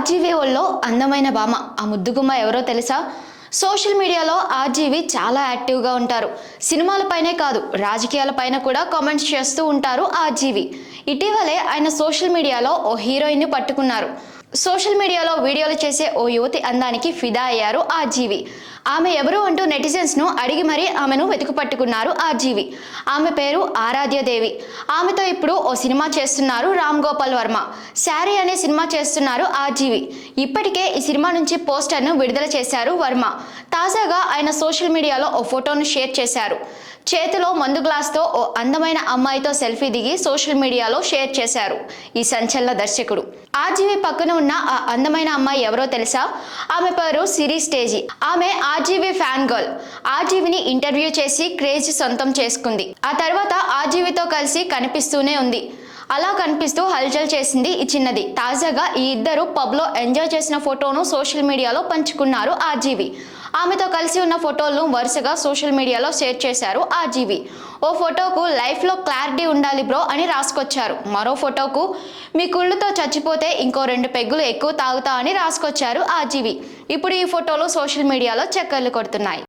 ఆర్జీవీఓల్లో అందమైన భామ. ఆ ముద్దుగుమ్మ ఎవరో తెలుసా? సోషల్ మీడియాలో ఆర్జీవి చాలా యాక్టివ్గా ఉంటారు. సినిమాలపైనే కాదు రాజకీయాలపైన కూడా కామెంట్స్ చేస్తూ ఉంటారు ఆర్జీవి. ఇటీవలే ఆయన సోషల్ మీడియాలో ఓ హీరోయిన్ని పట్టుకున్నారు. సోషల్ మీడియాలో వీడియోలు చేసే ఓ యువతి అందానికి ఫిదా అయ్యారు ఆర్జీవి. ఆమె ఎవరు అంటూ నెటిజన్స్ను అడిగి మరీ ఆమెను వెతుకుపట్టుకున్నారు ఆ ఆర్జీవి. ఆమె పేరు ఆరాధ్యదేవి ఆమెతో ఇప్పుడు ఓ సినిమా చేస్తున్నారు రామ్ గోపాల్ వర్మ. శారీ అనే సినిమా చేస్తున్నారు ఆర్జీవి. ఇప్పటికే ఈ సినిమా నుంచి పోస్టర్ను విడుదల చేశారు వర్మ. తాజాగా ఆయన సోషల్ మీడియాలో ఓ ఫోటోను షేర్ చేశారు. చేతిలో మందు గ్లాస్తో ఓ అందమైన అమ్మాయితో సెల్ఫీ దిగి సోషల్ మీడియాలో షేర్ చేశారు ఈ సంచలన దర్శకుడు. ఆర్జీవి పక్కన ఉన్న ఆ అందమైన అమ్మాయి ఎవరో తెలుసా? ఆమె పేరు సిరి స్టేజీ. ఆమె ఆర్జీవి ఫ్యాన్ గర్ల్. ఆర్జీవిని ఇంటర్వ్యూ చేసి క్రేజ్ సొంతం చేసుకుంది. ఆ తర్వాత ఆర్జీవితో కలిసి కనిపిస్తూనే ఉంది. అలా కనిపిస్తూ హల్చల్ చేసింది ఈ చిన్నది. తాజాగా ఈ ఇద్దరు పబ్లో ఎంజాయ్ చేసిన ఫోటోను సోషల్ మీడియాలో పంచుకున్నారు ఆర్జీవి. ఆమెతో కలిసి ఉన్న ఫోటోలను వరుసగా సోషల్ మీడియాలో షేర్ చేశారు ఆ జీవి. ఓ ఫోటోకు లైఫ్లో క్లారిటీ ఉండాలి బ్రో అని రాసుకొచ్చారు. మరో ఫోటోకు మీ కుళ్ళుతో చచ్చిపోతే ఇంకో రెండు పెగ్గులు ఎక్కువ తాగుతా అని రాసుకొచ్చారు జీవి. ఇప్పుడు ఈ ఫోటోలు సోషల్ మీడియాలో చక్కర్లు కొడుతున్నాయి.